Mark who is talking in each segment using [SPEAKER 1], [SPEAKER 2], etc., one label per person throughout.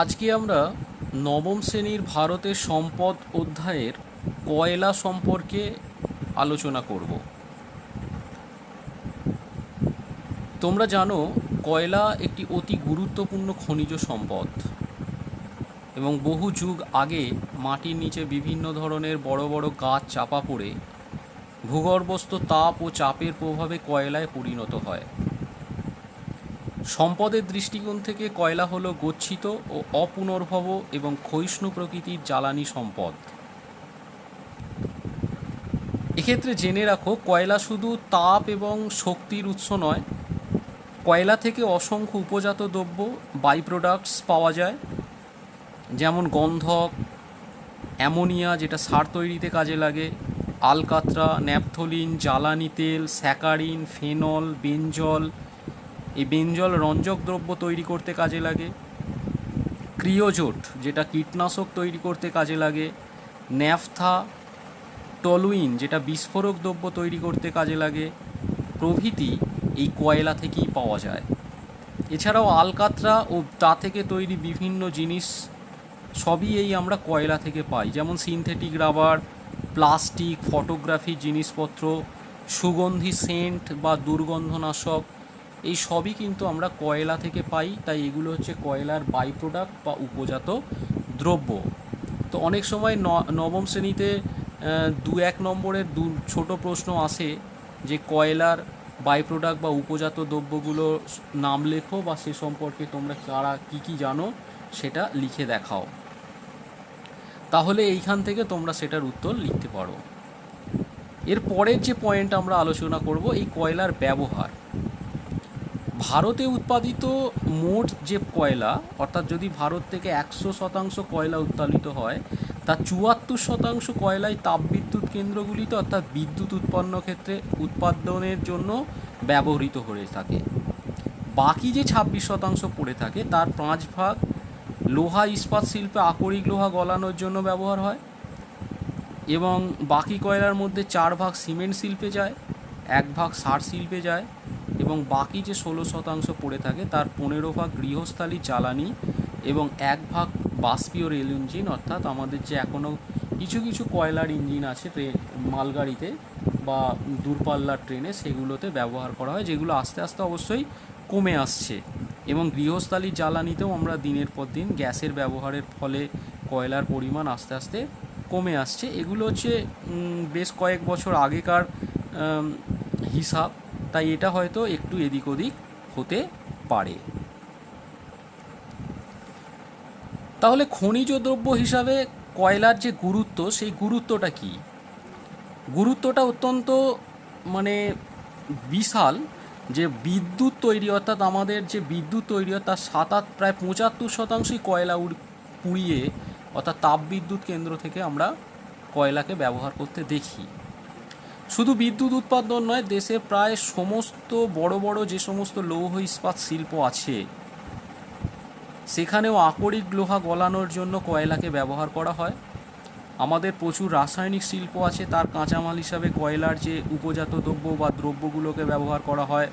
[SPEAKER 1] আজকে আমরা নবম শ্রেণির ভারতের সম্পদ অধ্যায়ের কয়লা সম্পর্কে আলোচনা করব। তোমরা জানো, কয়লা একটি অতি গুরুত্বপূর্ণ খনিজ সম্পদ এবং বহু যুগ আগে মাটির নিচে বিভিন্ন ধরনের বড় বড় গাছ চাপা পড়ে ভূগর্ভস্থ তাপ ও চাপের প্রভাবে কয়লায় পরিণত হয়। সম্পদের দৃষ্টিকোণ থেকে কয়লা হলো গচ্ছিত ও অপুনর্ভব এবং ক্ষয়িষ্ণু প্রকৃতির জ্বালানি সম্পদ। এক্ষেত্রে জেনে রাখো, কয়লা শুধু তাপ এবং শক্তির উৎস নয়, কয়লা থেকে অসংখ্য উপজাত দ্রব্য বাই প্রোডাক্টস পাওয়া যায়, যেমন গন্ধক, অ্যামোনিয়া যেটা সার তৈরিতে কাজে লাগে, আলকাতরা, ন্যাপথলিন, জ্বালানি তেল, স্যাকারিন, ফেনল, বেঞ্জল এই বেঞ্জল রঞ্জক দ্রব্য তৈরি করতে কাজে লাগে। ক্রিওজোট, যেটা কীটনাশক তৈরি করতে কাজে লাগে। ন্যাফথা, টলুইন, যেটা বিস্ফোরক দ্রব্য তৈরি করতে কাজে লাগে। প্রভৃতি এই কয়লা থেকেই পাওয়া যায়। এছাড়াও আলকাতরা ও তা থেকে তৈরি বিভিন্ন জিনিস সবই এই আমরা কয়লা থেকে পাই। যেমন সিনথেটিক রাবার, প্লাস্টিক, ফটোগ্রাফি জিনিসপত্র, সুগন্ধি সেন্ট বা দুর্গন্ধনাশক এই সবই কিন্তু আমরা কয়লা থেকে পাই, তাই এগুলো হচ্ছে কয়লার বাই প্রোডাক্ট বা উপজাত দ্রব্য। তো অনেক সময় নবম শ্রেণীতে দু এক নম্বরের দু ছোট প্রশ্ন আসে যে কয়লার বাই প্রোডাক্ট বা উপজাত দ্রব্যগুলো নাম লেখো বা সে সম্পর্কে তোমরা কারা কী কী জানো, সেটা লিখে দেখাও। তাহলে এইখান থেকে তোমরা সেটার উত্তর লিখতে পারো। এর পরের যে পয়েন্ট আমরা আলোচনা করব, এই কয়লার ব্যবহার। ভারতে উৎপাদিত মোট যে কয়লা, অর্থাৎ যদি ভারত থেকে একশো শতাংশ কয়লা উৎপাদিত হয় তার চুয়াত্তর শতাংশ কয়লাই তাপবিদ্যুৎ কেন্দ্রগুলিতে, অর্থাৎ বিদ্যুৎ উৎপন্ন ক্ষেত্রে উৎপাদনের জন্য ব্যবহৃত হয়ে থাকে। বাকি যে ছাব্বিশ শতাংশ পড়ে থাকে, তার পাঁচ ভাগ লোহা ইস্পাত শিল্পে আকরিক লোহা গলানোর জন্য ব্যবহার হয় এবং বাকি কয়লার মধ্যে চার ভাগ সিমেন্ট শিল্পে যায়, এক ভাগ সার শিল্পে যায়। এবং বাকি যে ষোলো শতাংশ পড়ে থাকে, তার পনেরো ভাগ গৃহস্থালী জ্বালানি এবং এক ভাগ বাষ্পীয় রেল ইঞ্জিন, অর্থাৎ আমাদের যে এখনও কিছু কিছু কয়লার ইঞ্জিন আছে ট্রেন মালগাড়িতে বা দূরপাল্লার ট্রেনে সেগুলোতে ব্যবহার করা হয়, যেগুলো আস্তে আস্তে অবশ্যই কমে আসছে। এবং গৃহস্থালী জ্বালানিতেও আমরা দিনের পর দিন গ্যাসের ব্যবহারের ফলে কয়লার পরিমাণ আস্তে আস্তে কমে আসছে। এগুলো হচ্ছে বেশ কয়েক বছর আগেকার হিসাব। তাই এটা হয়তো একটু এদিক ওদিক হতে পারে। তাহলে খনিজ দ্রব্য হিসাবে কয়লার যে গুরুত্ব, সেই গুরুত্বটা কি? গুরুত্বটা অত্যন্ত মানে বিশাল যে বিদ্যুৎ তৈরি, অর্থাৎ আমাদের যে বিদ্যুৎ তৈরি হয় তার সাত আট, প্রায় পঁচাত্তর শতাংশই কয়লা পুড়িয়ে, অর্থাৎ তাপবিদ্যুৎ কেন্দ্র থেকে আমরা কয়লাকে ব্যবহার করতে দেখি। শুধু বিদ্যুৎ উৎপাদন নয় দেশে প্রায় সমস্ত বড় বড় যে সমস্ত লৌহ ইস্পাত শিল্প আছে, সেখানেও আকরিক লোহা গলানোর জন্য কয়লাকে ব্যবহার করা হয়। আমাদের প্রচুর রাসায়নিক শিল্প আছে, তার কাঁচামাল হিসাবে কয়লার যে উপজাত দ্রব্য বা দ্রব্যগুলোকে ব্যবহার করা হয়,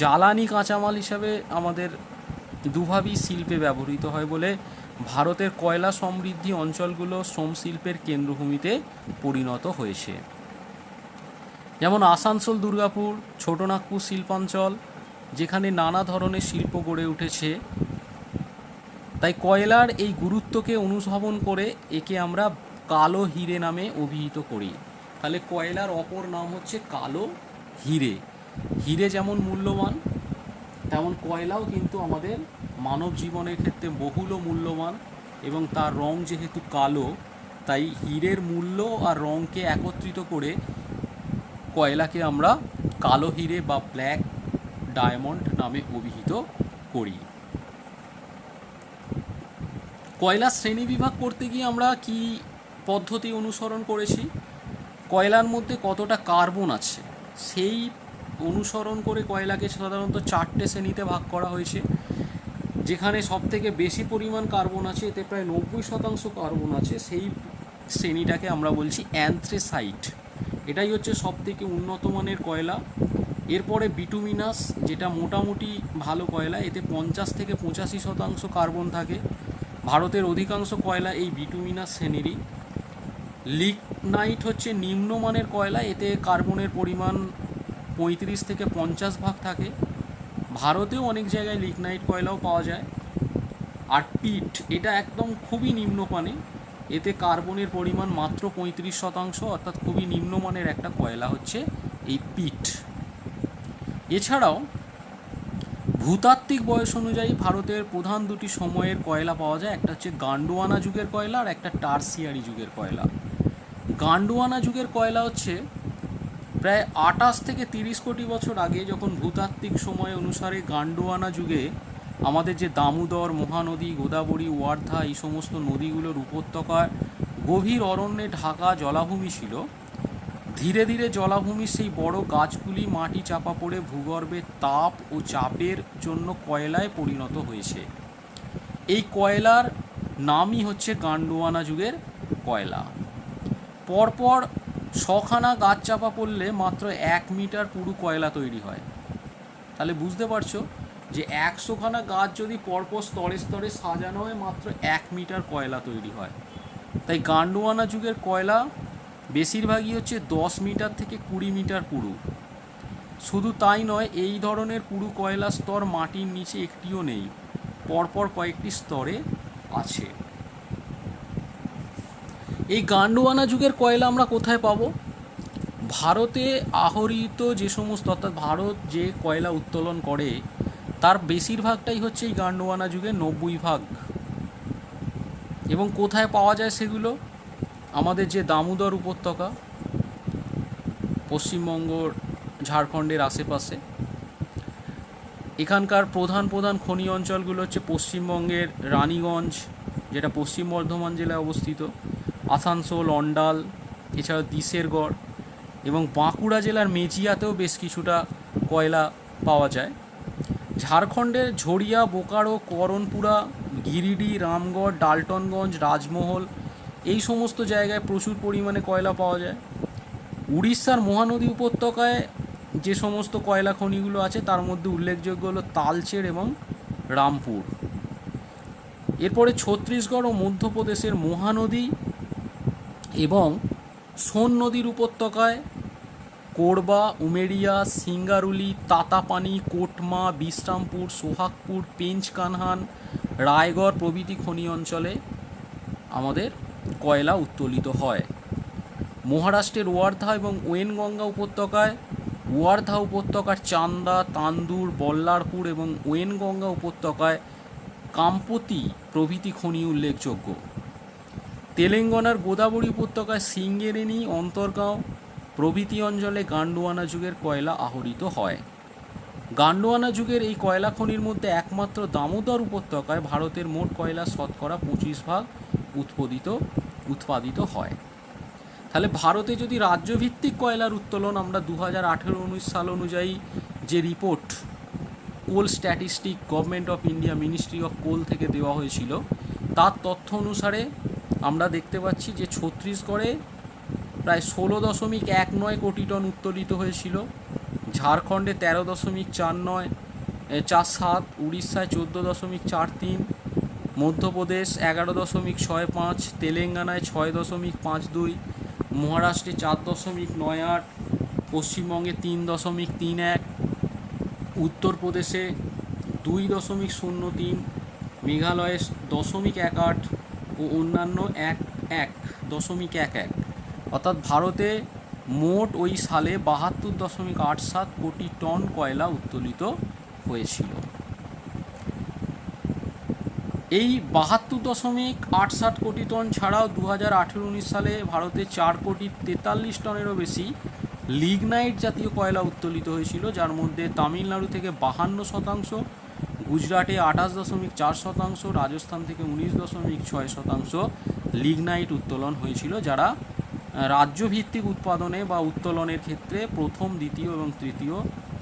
[SPEAKER 1] জ্বালানি কাঁচামাল হিসাবে আমাদের দুভাবেই শিল্পে ব্যবহৃত হয় বলে ভারতের কয়লা সমৃদ্ধি অঞ্চলগুলো শ্রম শিল্পের কেন্দ্রভূমিতে পরিণত হয়েছে। যেমন আসানসোল, দুর্গাপুর, ছোটনাগপুর শিল্পাঞ্চল, যেখানে নানা ধরনের শিল্প গড়ে উঠেছে। তাই কয়লার এই গুরুত্বকে অনুধাবন করে একে আমরা কালো হিরে নামে অভিহিত করি। তাহলে কয়লার অপর নাম হচ্ছে কালো হিরে। হিরে যেমন মূল্যবান, তেমন কয়লাও কিন্তু আমাদের মানব জীবনের ক্ষেত্রে বহুল মূল্যবান এবং তার রং যেহেতু কালো, তাই হীরের মূল্য আর রঙকে একত্রিত করে কয়লাকে আমরা কালো হিরে বা ব্ল্যাক ডায়মন্ড নামে অভিহিত করি। কয়লা শ্রেণি বিভাগ করতে গিয়ে আমরা কি পদ্ধতি অনুসরণ করেছি? কয়লার মধ্যে কতটা কার্বন আছে? সেই অনুসরণ করে কয়লাকে সাধারণত চারটে শ্রেণীতে ভাগ করা হয়েছে। যেখানে সব থেকে বেশি পরিমাণ কার্বন আছে, এতে প্রায় নব্বই শতাংশ কার্বন আছে, সেই শ্রেণীটাকে আমরা বলছি অ্যান্থ্রেসাইট। এটাই হচ্ছে সব থেকে উন্নত মানের কয়লা। এরপরে বিটুমিনাস যেটা মোটামুটি ভালো কয়লা, এতে পঞ্চাশ থেকে পঁচাশি শতাংশ কার্বন থাকে। ভারতের অধিকাংশ কয়লা এই বিটুমিনাস শ্রেণীরই। লিগনাইট হচ্ছে নিম্নমানের কয়লা, এতে কার্বনের পরিমাণ পঁয়ত্রিশ থেকে পঞ্চাশ ভাগ থাকে। ভারতেও অনেক জায়গায় লিগনাইট কয়লাও পাওয়া যায়। আর পিট এটা একদম খুবই নিম্নমানে এতে কার্বনের পরিমাণ মাত্র পঁয়ত্রিশ শতাংশ, অর্থাৎ খুবই নিম্নমানের একটা কয়লা হচ্ছে এই পিট। এছাড়াও, ভূতাত্ত্বিক বয়স অনুযায়ী ভারতের প্রধান দুটি সময়ের কয়লা পাওয়া যায়, একটা হচ্ছে গান্ডোয়ানা যুগের কয়লা আর একটা টার্সিয়ারি যুগের কয়লা। গান্ডোয়ানা যুগের কয়লা হচ্ছে প্রায় আটাশ থেকে তিরিশ কোটি বছর আগে যখন ভূতাত্ত্বিক সময় অনুসারে গান্ডোয়ানা যুগে আমাদের যে দামোদর, মহানদী, গোদাবরী, ওয়ার্ধা এই সমস্ত নদীগুলোর উপত্যকার গভীর অরণ্যে ঢাকা জলাভূমি ছিল, ধীরে ধীরে জলাভূমির সেই বড় গাছগুলি মাটি চাপা পড়ে ভূগর্ভে তাপ ও চাপের জন্য কয়লায় পরিণত হয়েছে। এই কয়লার নামই হচ্ছে গান্ডোয়ানা যুগের কয়লা। পরপর শখানা গাছ চাপা পড়লে মাত্র এক মিটার পুরু কয়লা তৈরি হয়। তাহলে বুঝতে পারছ যে একশোখানা গাছ যদি পরপর স্তরে স্তরে সাজানো হয়, মাত্র এক মিটার কয়লা তৈরি হয়। তাই গান্ডুয়ানা যুগের কয়লা বেশিরভাগই হচ্ছে দশ মিটার থেকে কুড়ি মিটার পুরু। শুধু তাই নয়, এই ধরনের পুরু কয়লা স্তর মাটির নিচে একটিও নেই, পরপর কয়েকটি স্তরে আছে। এই গান্ডুয়ানা যুগের কয়লা আমরা কোথায় পাবো? ভারতে আহরিত যে সমস্ত, অর্থাৎ ভারত যে কয়লা উত্তোলন করে তার বেশিরভাগটাই হচ্ছে এই গান্ডোয়ানা যুগে নব্বই ভাগ। এবং কোথায় পাওয়া যায় সেগুলো? আমাদের যে দামোদর উপত্যকা, পশ্চিমবঙ্গ, ঝাড়খণ্ডের আশেপাশে। এখানকার প্রধান প্রধান খনি অঞ্চলগুলো হচ্ছে পশ্চিমবঙ্গের রানীগঞ্জ, যেটা পশ্চিম বর্ধমান জেলায় অবস্থিত, আসানসোল, অন্ডাল, এছাড়াও দিশেরগড় এবং বাঁকুড়া জেলার মেজিয়াতেও বেশ কিছুটা কয়লা পাওয়া যায়। ঝাড়খণ্ডের ঝরিয়া বোকারো করণপুরা গিরিডি, রামগড়, ডালটনগঞ্জ, রাজমহল, এই সমস্ত জায়গায় প্রচুর পরিমাণে কয়লা পাওয়া যায়। উড়িষ্যার মহানদী উপত্যকায় যে সমস্ত কয়লা খনিগুলো আছে, তার মধ্যে উল্লেখযোগ্য হলো তালচের এবং রামপুর। এরপরে ছত্তিশগড় ও মধ্যপ্রদেশের মহানদী এবং সোন নদীর উপত্যকায় কোরবা, উমেরিয়া, সিঙ্গারুলি, তাতাপানি, কোটমা, বিশ্রামপুর, সোহাগপুর, পেঞ্চকানহান, রায়গড় প্রভৃতি খনি অঞ্চলে আমাদের কয়লা উত্তোলিত হয়। মহারাষ্ট্রের ওয়ার্ধা এবং ওয়েনগঙ্গা উপত্যকায় ওয়ার্ধা উপত্যকার চান্দা, তান্দুর, বল্লারপুর এবং ওয়েনগঙ্গা উপত্যকায় কাম্পতি প্রভৃতি খনি উল্লেখযোগ্য। তেলেঙ্গানার গোদাবরী উপত্যকায় সিঙ্গেরেনি, অন্তর্গাঁও প্রভৃতি অঞ্চলে গান্ডোয়ানা যুগের কয়লা আহরিত হয়। গান্ডোয়ানা যুগের এই কয়লা খনির মধ্যে একমাত্র দামোদর উপত্যকায় ভারতের মোট কয়লা শতকরা পঁচিশ ভাগ উৎপাদিত উৎপাদিত হয়। তাহলে ভারতে যদি রাজ্যভিত্তিক কয়লার উত্তোলন আমরা দু হাজার আঠেরো উনিশ সাল অনুযায়ী যে report coal statistic government of India ministry of coal থেকে দেওয়া হয়েছিল, তার তথ্য অনুসারে আমরা দেখতে পাচ্ছি যে ছত্তিশগড়ে প্রায় ষোলো দশমিক এক নয় কোটি টন উত্তোলিত হয়েছিল। ঝাড়খণ্ডে তেরো দশমিক চার নয় চার সাত, উড়িষ্যায় চোদ্দ দশমিক চার তিন, মধ্যপ্রদেশ এগারো দশমিক ছয় পাঁচ, তেলেঙ্গানায় ছয় দশমিক পাঁচ দুই, মহারাষ্ট্রে চার দশমিক নয় আট, পশ্চিমবঙ্গে তিন দশমিক তিন এক, উত্তরপ্রদেশে দুই দশমিক শূন্য তিন, মেঘালয়ে দশমিক এক আট ও অন্যান্য এক এক, দশমিক এক এক। অর্থাৎ ভারতে মোট ওই সালে বাহাত্তর দশমিক আট সাত কোটি টন কয়লা উত্তোলিত হয়েছিল। এই বাহাত্তর দশমিক আট সাত কোটি টন ছাড়াও দু হাজার আঠেরো উনিশ সালে ভারতে চার কোটি তেতাল্লিশ টনেরও বেশি লিগনাইট জাতীয় কয়লা উত্তোলিত হয়েছিল, যার মধ্যে তামিলনাড়ু থেকে বাহান্ন শতাংশ, গুজরাটে আঠাশ দশমিক চার শতাংশ, রাজস্থান থেকে উনিশ দশমিক ছয় শতাংশ লিগনাইট উত্তোলন হয়েছিল, যারা রাজ্যভিত্তিক উৎপাদনে বা উত্তোলনের ক্ষেত্রে প্রথম, দ্বিতীয় এবং তৃতীয়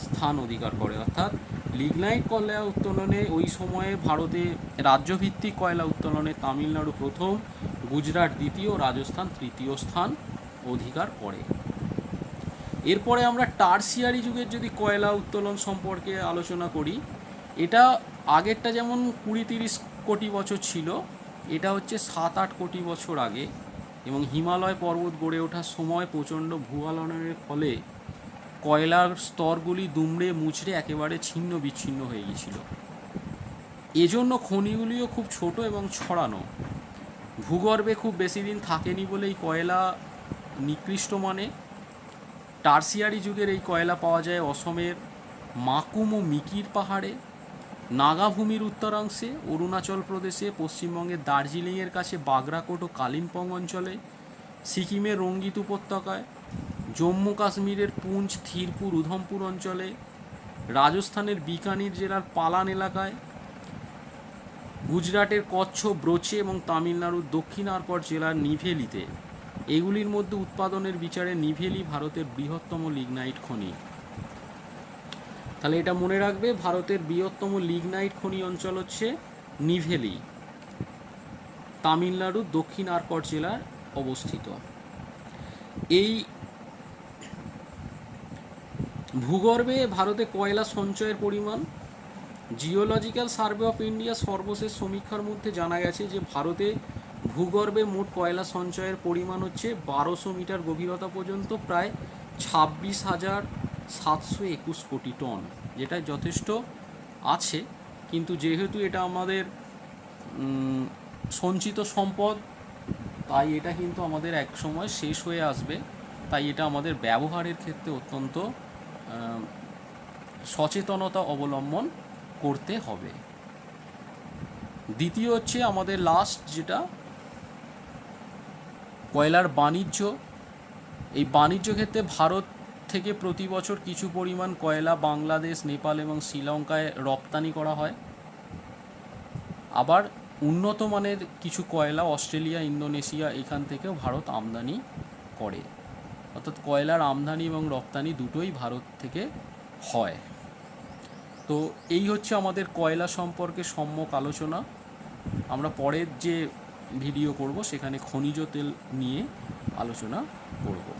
[SPEAKER 1] স্থান অধিকার করে। অর্থাৎ লিগনাইট কয়লা উত্তোলনে ওই সময়ে ভারতে রাজ্যভিত্তিক কয়লা উত্তোলনে তামিলনাড়ু প্রথম, গুজরাট দ্বিতীয়, রাজস্থান তৃতীয় স্থান অধিকার করে। এরপরে আমরা টার্সিয়ারি যুগের যদি কয়লা উত্তোলন সম্পর্কে আলোচনা করি, এটা আগেরটা যেমন কুড়ি তিরিশ কোটি বছর ছিল, এটা হচ্ছে সাত আট কোটি বছর আগে এবং হিমালয় পর্বত গড়ে ওঠার সময় প্রচণ্ড ভূয়ালনের ফলে কয়লার স্তরগুলি দুমড়ে মুচড়ে একেবারে ছিন্ন বিচ্ছিন্ন হয়ে গিয়েছিল। এজন্য খনিগুলিও খুব ছোট এবং ছড়ানো। ভূগর্ভে খুব বেশি দিন থাকেনি বলেই কয়লা নিকৃষ্ট মানে। টার্সিয়ারি যুগের এই কয়লা পাওয়া যায় অসমের মাকুম ও মিকির পাহাড়ে। নাগাভূমির উত্তরাংশে, অরুণাচল প্রদেশে পশ্চিমবঙ্গের দার্জিলিংয়ের কাছে বাগরাকোট ও কালিম্পং অঞ্চলে সিকিমের রঙ্গিত উপত্যকায়, জম্মু কাশ্মীরের পুঞ্চ থিরপুর, উধমপুর অঞ্চলে, রাজস্থানের বিকানির জেলার পালান এলাকায়, গুজরাটের কচ্ছ ব্রোচে এবং তামিলনাড়ুর দক্ষিণ আরকট জেলার নিভেলিতে। এগুলির মধ্যে উৎপাদনের বিচারে নিভেলি ভারতের বৃহত্তম লিগনাইট খনি তাহলে এটা মনে রাখবে, ভারতের বৃহত্তম লিগনাইট খনি অঞ্চল হচ্ছে নিভেলি। তামিলনাড়ুর দক্ষিণ আরকট জেলার অবস্থিত। এই ভূগর্ভে ভারতে কয়লা সঞ্চয়ের পরিমাণ? জিওলজিক্যাল সার্ভে অফ ইন্ডিয়া সর্বশেষ সমীক্ষার মধ্যে জানা গেছে যে ভারতে ভূগর্ভে মোট কয়লা সঞ্চয়ের পরিমাণ হচ্ছে বারোশো মিটার গভীরতা পর্যন্ত, প্রায় ছাব্বিশ হাজার সাতশো একুশ কোটি টন যেটা যথেষ্ট আছে, কিন্তু যেহেতু এটা আমাদের সঞ্চিত সম্পদ, তাই এটা কিন্তু আমাদের এক সময় শেষ হয়ে আসবে। তাই এটা আমাদের ব্যবহারের ক্ষেত্রে অত্যন্ত সচেতনতা অবলম্বন করতে হবে। দ্বিতীয় হচ্ছে আমাদের লাস্ট যেটা, কয়লার বাণিজ্য। এই বাণিজ্য ক্ষেত্রে ভারত থেকে প্রতি বছর কিছু পরিমাণ কয়লা বাংলাদেশ, নেপাল এবং শ্রীলঙ্কায় রপ্তানি করা হয়। আবার উন্নত মানের কিছু কয়লা অস্ট্রেলিয়া, ইন্দোনেশিয়া, এখান থেকেও ভারত আমদানি করে। অর্থাৎ কয়লার আমদানি এবং রপ্তানি দুটোই ভারত থেকে হয়। তো এই হচ্ছে আমাদের কয়লা সম্পর্কে সম্যক আলোচনা। আমরা পরের যে ভিডিও করব, সেখানে খনিজ তেল নিয়ে আলোচনা করব।